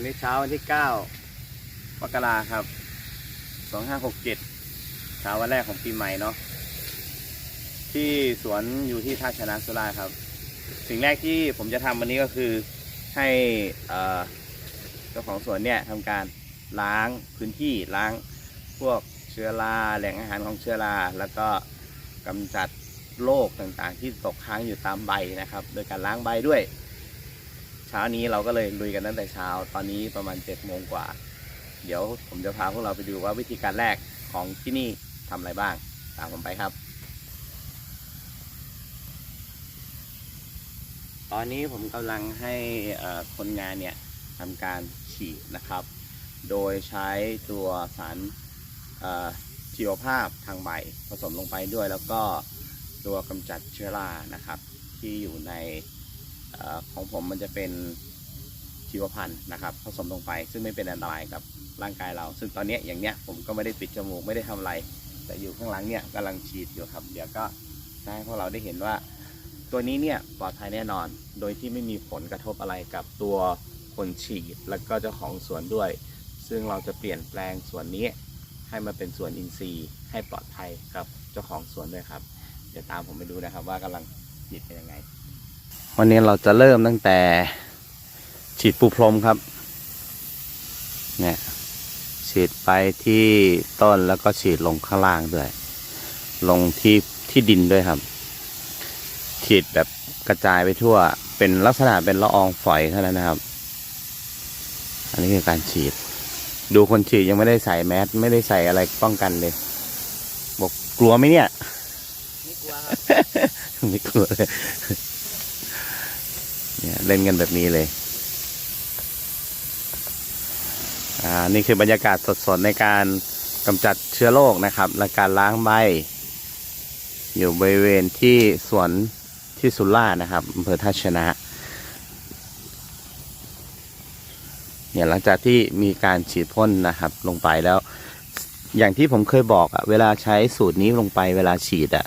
วันนี้เช้าวันที่9มกราครับ2567เช้าวันแรกของปีใหม่เนาะที่สวนอยู่ที่ท่าชนะสุราครับ สิ่งแรกที่ผมจะทำวันนี้ก็คือให้เอ่อเจ้าของสวนเนี่ยทำการล้างพื้นที่ล้างพวกเชื้อราแหล่งอาหารของเชื้อราแล้วก็กำจัดโรคต่างๆ ที่ตกค้างอยู่ตามใบนะครับ โดยการล้างใบด้วย เช้านี้เราก็เลยลุยกันตั้งแต่เช้า ตอนนี้ประมาณ7จ็ดโมงกว่า เดี๋ยวผมจะพาพวกเราไปดูว่าวิธีการแรกของที่นี่ทำอะไรบ้าง ตามผมไปครับ ตอนนี้ผมกำลังให้เอ่อคนงานเนี่ยทำการฉีดนะครับ โดยใช้ตัวสารเอ่อชีวภาพทางใบผสมลงไปด้วย แล้วก็ตัวกำจัดเชื้อรานะครับ ที่อยู่ใน ของผมมันจะเป็นชีวพันธุ์นะครับผสมลงไป ซึ่งไม่เป็นอันตรายกับร่างกายเรา ซึ่งตอนนี้อย่างเนี้ยผมก็ไม่ได้ปิดจมูกไม่ได้ทำอะไร แต่อยู่ข้างหลังเนี่ยกำลังฉีดอยู่ครับ เดี๋ยวก็ให้พวกเราได้เห็นว่า ตัวนี้เนี่ยปลอดภัยแน่นอน โดยที่ไม่มีผลกระทบอะไรกับตัวคนฉีดแล้วก็เจ้าของสวนด้วย ซึ่งเราจะเปลี่ยนแปลงสวนนี้ ให้มาเป็นสวนอินทรีย์ ให้ปลอดภัยกับเจ้าของสวนด้วยครับ เดี๋ยวตามผมไปดูนะครับว่ากำลังฉีดเป็นยังไง วันนี้เราจะเริ่มตั้งแต่ฉีดปูพรมครับ เนี่ยฉีดไปที่ต้นแล้วก็ฉีดลงข้างล่างด้วย ลงที่ที่ดินด้วยครับ ฉีดแบบกระจายไปทั่ว เป็นลักษณะเป็นละอองฝอยเท่านั้นนะครับ อันนี้คือการฉีด ดูคนฉีดยังไม่ได้ใส่แมสไม่ได้ใส่อะไรป้องกันเลย บอกกลัวไหมเนี่ย ไม่กลัวครับ ไม่กลัวเลย เนี่ยเล่นกันแบบนี้เลยอ่านี่คือบรรยากาศสดๆในการกำจัดเชื้อโรคนะครับ และการล้างใบ อยู่บริเวณที่สวนที่สุราษฎร์นะครับอำเภอท่าชนะเนี่ยหลังจากที่มีการฉีดพ่นนะครับลงไปแล้ว อย่างที่ผมเคยบอกอะเวลาใช้สูตรนี้ลงไปเวลาฉีดอะ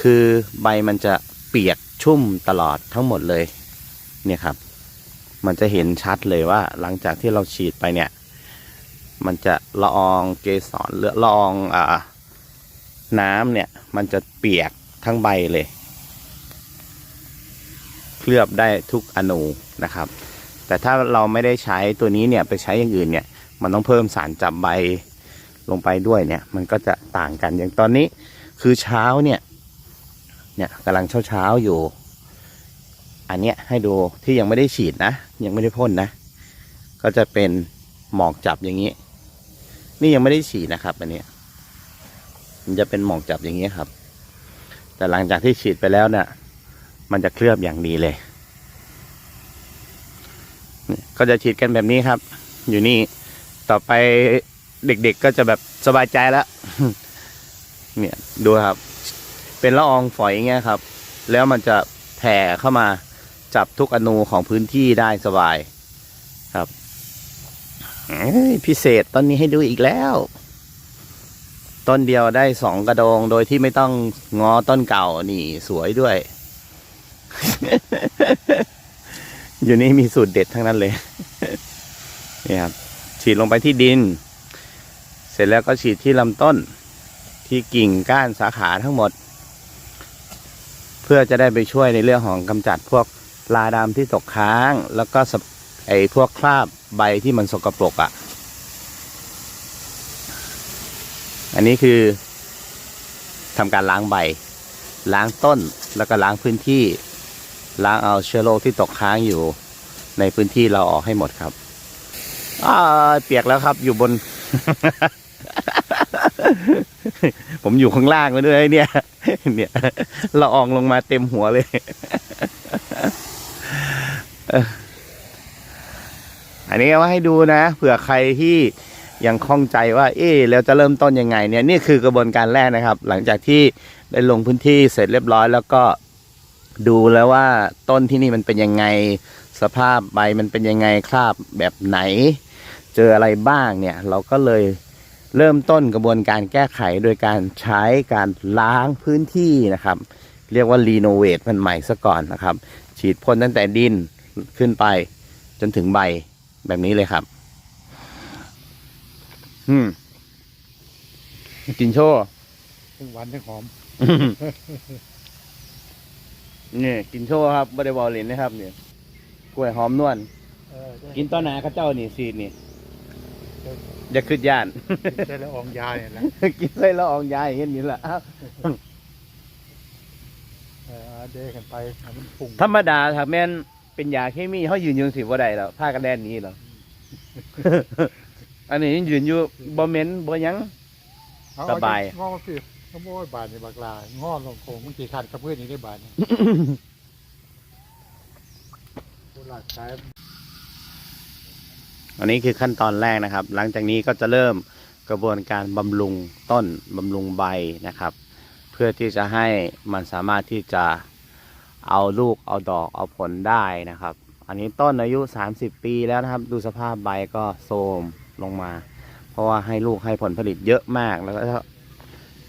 คือใบมันจะเปียกชุ่มตลอดทั้งหมดเลย เนี่ยครับ มันจะเห็นชัดเลยว่าหลังจากที่เราฉีดไปเนี่ย มันจะละอองเกสรเลือละอองอ่าน้ำเนี่ย มันจะเปียกทั้งใบเลย เคลือบได้ทุกอนูนะครับ แต่ถ้าเราไม่ได้ใช้ตัวนี้เนี่ยไปใช้อย่างอื่นเนี่ย มันต้องเพิ่มสารจับใบลงไปด้วยเนี่ย มันก็จะต่างกันอย่างตอนนี้ คือเช้าเนี่ย เนี่ยกำลังเช้าเช้าอยู่ อันเนี้ยให้ดูที่ยังไม่ได้ฉีดนะ ยังไม่ได้พ่นนะ ก็จะเป็นหมอกจับอย่างนี้ นี่ยังไม่ได้ฉีดนะครับ อันเนี้ยมันจะเป็นหมอกจับอย่างนี้ครับ แต่หลังจากที่ฉีดไปแล้วเนี่ยมันจะเคลือบอย่างดีเลยก็จะฉีดกันแบบนี้ครับ อยู่นี่ต่อไปเด็กๆก็จะแบบสบายใจแล้วเนี่ยดูครับ เป็นละอองฝอยอย่างเงี้ยครับ แล้วมันจะแผ่เข้ามา จับทุกอนูของพื้นที่ได้สบายครับพิเศษต้นนี้ให้ดูอีกแล้ว ต้นเดียวได้สองกระโดงโดยที่ไม่ต้องงอต้นเก่านี่สวยด้วย อยู่นี่มีสูตรเด็ดทั้งนั้นเลยนี่ครับฉีดลงไปที่ดิน เสร็จแล้วก็ฉีดที่ลำต้น ที่กิ่งก้านสาขาทั้งหมด เพื่อจะได้ไปช่วยในเรื่องของกำจัดพวก ลาดำที่ตกค้าง แล้วก็ไอ้พวกคราบใบที่มันสกปรกอะ่ะ อันนี้คือทำการล้างใบ ล้างต้นแล้วก็ล้างพื้นที่ ล้างเอาเชื้อโรคที่ตกค้างอยู่ ในพื้นที่เราออกให้หมดครับอ่าเปียกแล้วครับอยู่บน ผมอยู่ข้างล่างมาด้วยเนี่ย เนี่ยละอองลงมาเต็มหัวเลย อันนี้เอาให้ดูนะเผื่อใครที่ยังข้องใจว่า เอ๊แล้วจะเริ่มต้นยังไงเนี่ยนี่คือกระบวนการแรกนะครับ หลังจากที่ได้ลงพื้นที่เสร็จเรียบร้อย แล้วก็ดูแล้วว่าต้นที่นี่มันเป็นยังไง สภาพใบมันเป็นยังไงคราบแบบไหน เจออะไรบ้างเนี่ย เราก็เลยเริ่มต้นกระบวนการแก้ไขโดยการใช้การล้างพื้นที่นะครับ เรียกว่ารีโนเวทมันใหม่ซะก่อนนะครับ ฉีดพ่นตั้งแต่ดิน ขึ้นไป จนถึงใบแบบนี้เลยครับ อืมกินโชว์ทั้งหวานทั้งหอม นี่กินโชว์ครับบริบอลเลนนะครับ เนี่ย กล้วยหอมนวลเออได้กินต้นนาข้าเจ้านี่ซีดนี่อย่าขึ้นย่านได้ละอองยาเนี่ยนะกินไส้ละอองยายเห็นนี่แหละอ้าวเออเอาเดกันไปให้มันปรุงธรรมดาถ้าแม่น เป็นยาเคมีเขายืนอยืนสิบ่ได้แล้วผ้ากันแดนนี้หรออันนี้ยังยืนอยู่บ่เหม็นบ่หยัง เอสบาย เองอสิขโมยบาทในบักลางอลงโคงมันกี่ขันกับเพื่อนนี่ได้บาทเนี่ยผู้หลักสายอันนี้คือขั้นตอนแรกนะครับ หลังจากนี้ก็จะเริ่มกระบวนการบำรุงต้นบำรุงใบนะครับ เพื่อที่จะให้มันสามารถที่จะ เอาลูกเอาดอกเอาผลได้นะครับ อันนี้ต้นอายุ 30 ปีแล้วนะครับ ดูสภาพใบก็โทรมลงมา เพราะว่าให้ลูกให้ผลผลิตเยอะมากแล้วก็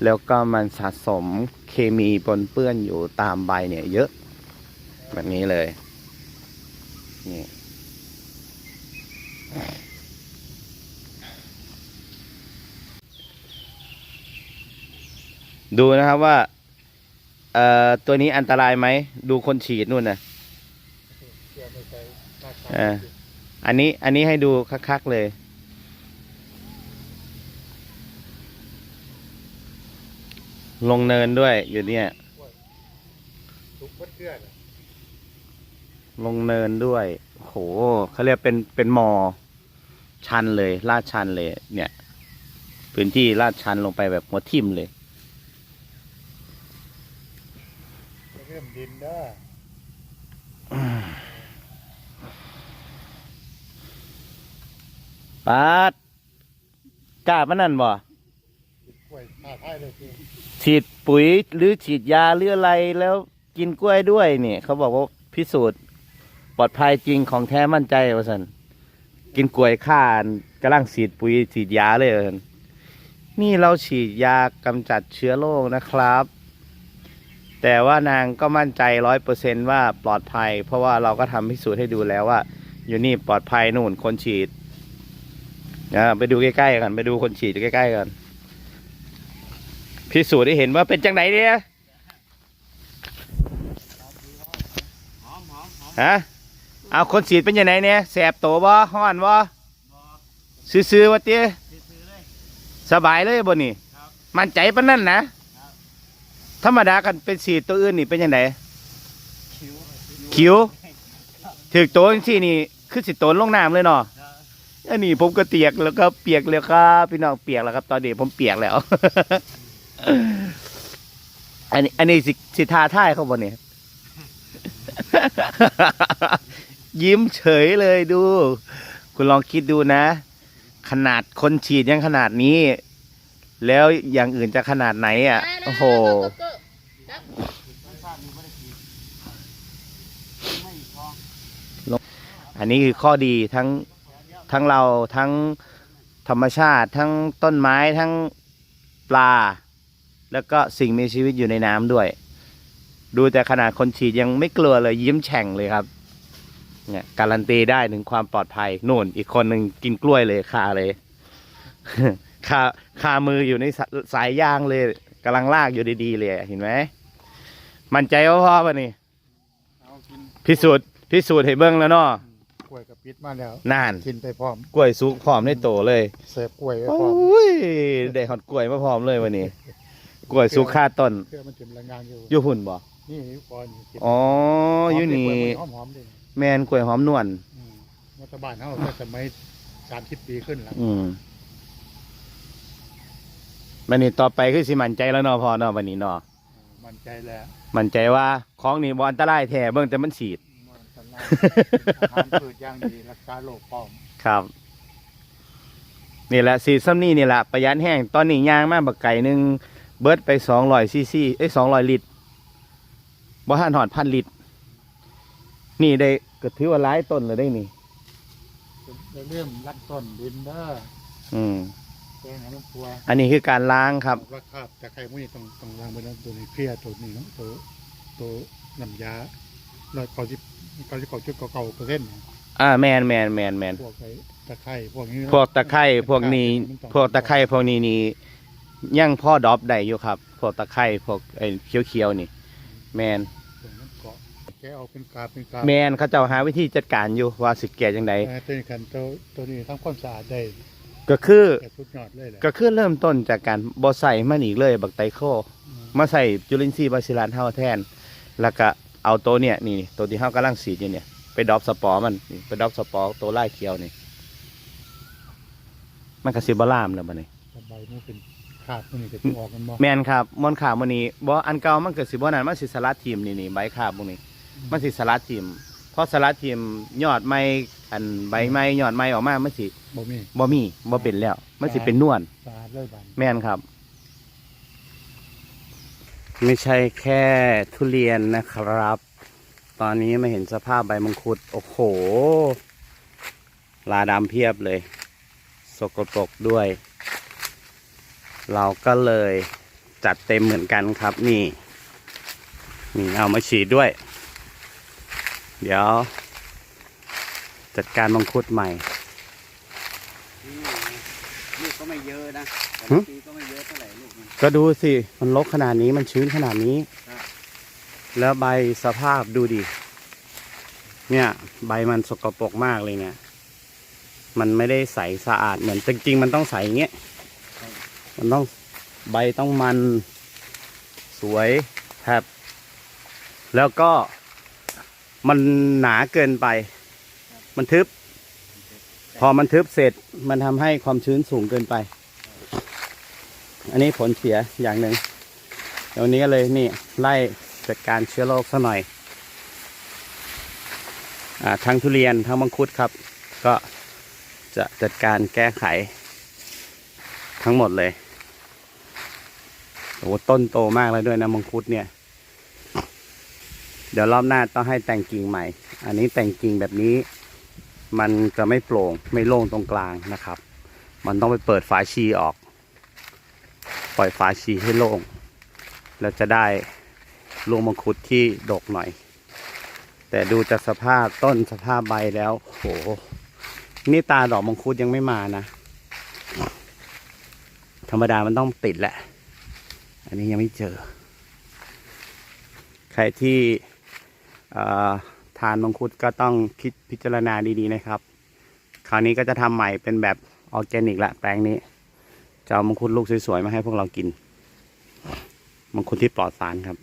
แล้วก็มันสะสมเคมีปนเปื้อนอยู่ตามใบเนี่ยเยอะแบบนี้เลยนี่ดูนะครับว่า อ่อตัวนี้อันตรายไหม ดูคนฉีดนู่นนะเชื่อไม่ใช่ราอันนี้อันนี้ให้ดูคักๆเลยลงเนินด้วยอยู่เนี่ย ลงเนินด้วย โหเขาเรียกเป็นเป็นมอ ชันเลย ลาดชันเลย เนี่ย พื้นที่ลาดชันลงไปแบบหัวทิ่มเลย เริ่ มดินเด้อปาดกล้ามันนั่นบ่ติดกล้วยท่าท้ายเลยคือฉีดปุ๋ยหรือฉีดยาหรืออะไรแล้วกินกล้วยด้วยเนี่ยเขาบอกว่าพิสูจน์ปลอดภัยจริงของแท้มั่นใจว่าสันกินกล้วยข้านกำลังฉีดปุ๋ยฉีดยาเลยว่าซั่นนี่เราฉีดยากำจัดเชื้อโรคนะครับ แต่ว่านางก็มั่นใจร้อยเปอร์เซนว่าปลอดภัย เพราะว่าเราก็ทำพิสูจน์ให้ดูแล้วว่า อยู่นี่ปลอดภัยนู่นคนฉีดอ่าไปดูใกล้ๆกันไปดูคนฉีดใกล้ๆกันพิสูจน์ให้เห็นว่าเป็นจังไหนเนี่ยหอมหอมหอมฮะเอาคนฉีดเป็นยังไงเนี่ยแสบโตบ่ห้อนบ่ซื้อๆวะเตี้ยซื้อๆเลยสบายเลยบ่นี่ครับมั่นใจปานนั่นนะครับ ธรรมดากันเป็นฉีตัวอื่นนี่เป็นยังไงคิ้วถึกโตจังซี่นี่คือสิโตนลงน้ำเลยเนาะอันนี้ผมก็เตียกแล้วก็เปียกแล้วครับพี่น้องเปียกแล้วครับ ตอนนี้ผมเปียกแล้ว อันนี้ อันนี้สิสิทาท่ายเขาบ่เนี่ยยิ้มเฉยเลยดู คุณลองคิดดูนะ ขนาดคนฉีดยังขนาดนี้ แล้วอย่างอื่นจะขนาดไหนอะ โอ้โหไม่ทราบอยู่ไม่ได้กินไม่พออันนี้คือข้อดีทั้งทั้งเราทั้งธรรมชาติ ทั้งต้นไม้ทั้งปลา แล้วก็สิ่งมีชีวิตอยู่ในน้ำด้วย ดูแต่ขนาดคนฉีดยังไม่กลัวเลยยิ้มแฉ่งเลยครับเนี่ยการันตีได้ถึงความปลอดภัยนู่น อีกคนหนึ่งกินกล้วยเลยคาเลย คาคามืออยู่ในสายสายยางเลยกำลังลากอยู่ดีๆเลยเห็นไหมมั่นใจว่าพ่อป่ะนี่เอากินพิสูจน์พิสูจน์ให้เบิ้งแล้วเนาะกล้วยกับปิดมาแล้วนานกินไปพร้อมกล้วยสุกพร้อมในโตเลยเสิร์ฟกล้วยไว้โอพร้อม้ยได้ฮอดกล้วยมาพร้อมเลยวันนี้กล้วยสุกค่าต้นเพื่อมันถึงแรงงานอยู่อยู่หุ่นบ่นี่ก่อนกินอ๋ออยู่นี่หอมหอมๆเลยแมนกล้วยหอมนวลอืมรัฐบาลเขาก็สมัยสามสิบปีขึ้นแล้ว อืมมันนี่ต่อไปคือสิมั่นใจแล้วเนาะพอเนาะวันนี้เนาะมั่นใจแล้วมั่นใจว่าของนี่บ่อันตรายแท้เบิ่งแต่มันฉีด มันตลาดอาหารพืชอย่างดีรักษาโรคพร้อมครับนี่แหละสีซ้ำนี่นี่แหละประหยัดแห้งตอนนี้ย่างมาบักไก่หนึ่งเบิดไปสองร้อยซีซีเอ้ยสองร้อยลิตรบ่หันหอดพันลิตร นี่ได้ก็ถือว่าหลายต้นเลยได้นี่เริ่มรักต้นดินเด้ออืม แกงให้มันปัวอันนี้คือการล้างครับราคาแต่ใครพวกนี้ต้องต้องวางไว้นะตัวนี้เพี้ยตัวนี้เนาะตัวตัวน้ำยาร้อยเก้าสิบเก้าสิบเก้าจุดเก้าเก้าเปอร์เซ็นต์อ่าแมนแมนแมนแมนพวกไอ้ตะไคร้พวกนี้พวกตะไคร้พวกนี้ พวกตะไคร้พวกนี้นี่ยังพ่อดรอปได้อยู่ครับ พวกตะไคร้พวกไอ้เขียวๆนี่ แมนพวกนั้นเกาะแกเอาเป็นกาบเป็นกาบแมนเขาเจ้าหาวิธีจัดการอยู่ว่าสิแก่จังไดแต่ตัวนี้กันตัวตัวนี้ทำความสะอาดได้ ก็คือแก่สุดยอดเลยแหละก็คือเริ่มต้นจากการบ่ใส่มันอีกเลย บักไตโคอืมมาใส่จุลินทรีย์บาซิลัสเฮาแทน แล้วก็เอาตัวเนี่ยนี่ตัวที่เฮากำลังสีดอยู่เนี่ย ไปดรอปสปอร์มันนี่ไปดรอปสปอร์ตัวลายเขียวนี่ มันก็สิบ่ลามแล้วบัดนี้แต่ใบมันเป็นขาดมันนี่ก็จะออกกันบ่แม่นครับมอนขาวมันนี้บ่อันเก่ามันก็สิบ่นั้นมันสิสลัดทีมนี่นี่ใบขาบพวกนี้ มันสิสลัดทีมเพราะสลัดทีมยอดไม้ อันใบไม้ยอดไม้ออกมามันสิบ่มีบ่มีบ่เป็นแล้ว มันสิเป็นนวลสะอาดเลยบานแม่นครับ ไม่ใช่แค่ทุเรียนนะครับ ตอนนี้มาเห็นสภาพใบมังคุด โอ้โห ลาดำเพียบเลย สกปรกด้วย เราก็เลยจัดเต็มเหมือนกันครับนี่ นี่เอามาฉีดด้วย เดี๋ยว จัดการมังคุดใหม่ ลูกก็ไม่เยอะนะแต่หึละปีก็ไม่เยอะเท่าไหร่ลูกมัน ก็ดูสิ มันรกขนาดนี้มันชื้นขนาดนี้ ครับ แล้วใบสภาพดูดิ เนี่ย ใบมันสกปรกมากเลยเนี่ย มันไม่ได้ใสสะอาดเหมือนจริงๆ มันต้องใสอย่างเงี้ยมันต้องใบต้องมันสวยแทบแล้วก็มันหนาเกินไป มันทึบ พอมันทึบเสร็จมันทำให้ความชื้นสูงเกินไป อันนี้ผลเสียอย่างหนึ่งเดี๋ยวนี้ก็เลยนี่ไล่จัดการเชื้อโรคซะหน่อยอาทั้งทุเรียนทั้งมังคุดครับ ก็จะจัดการแก้ไข ทั้งหมดเลยโอ้โหต้นโตมากแล้วด้วยนะมังคุดเนี่ย เดี๋ยวรอบหน้าต้องให้แต่งกิ่งใหม่ อันนี้แต่งกิ่งแบบนี้ มันจะไม่โปร่งไม่โล่งตรงกลางนะครับ มันต้องไปเปิดฝาชีออก ปล่อยฝาชีให้โล่ง แล้วจะได้ลูกมังคุดที่ดกหน่อย แต่ดูจากสภาพต้นสภาพใบแล้วโหนี่ตาดอกมังคุดยังไม่มานะ ธรรมดามันต้องติดแหละ อันนี้ยังไม่เจอ ใครที่อ่อ ทานมังคุดก็ต้องคิดพิจารณาดีๆนะครับ คราวนี้ก็จะทำใหม่เป็นแบบออร์แกนิกละแปลงนี้จะเอามังคุดลูกสวยๆมาให้พวกเรากิน มังคุดที่ปลอดสารครับ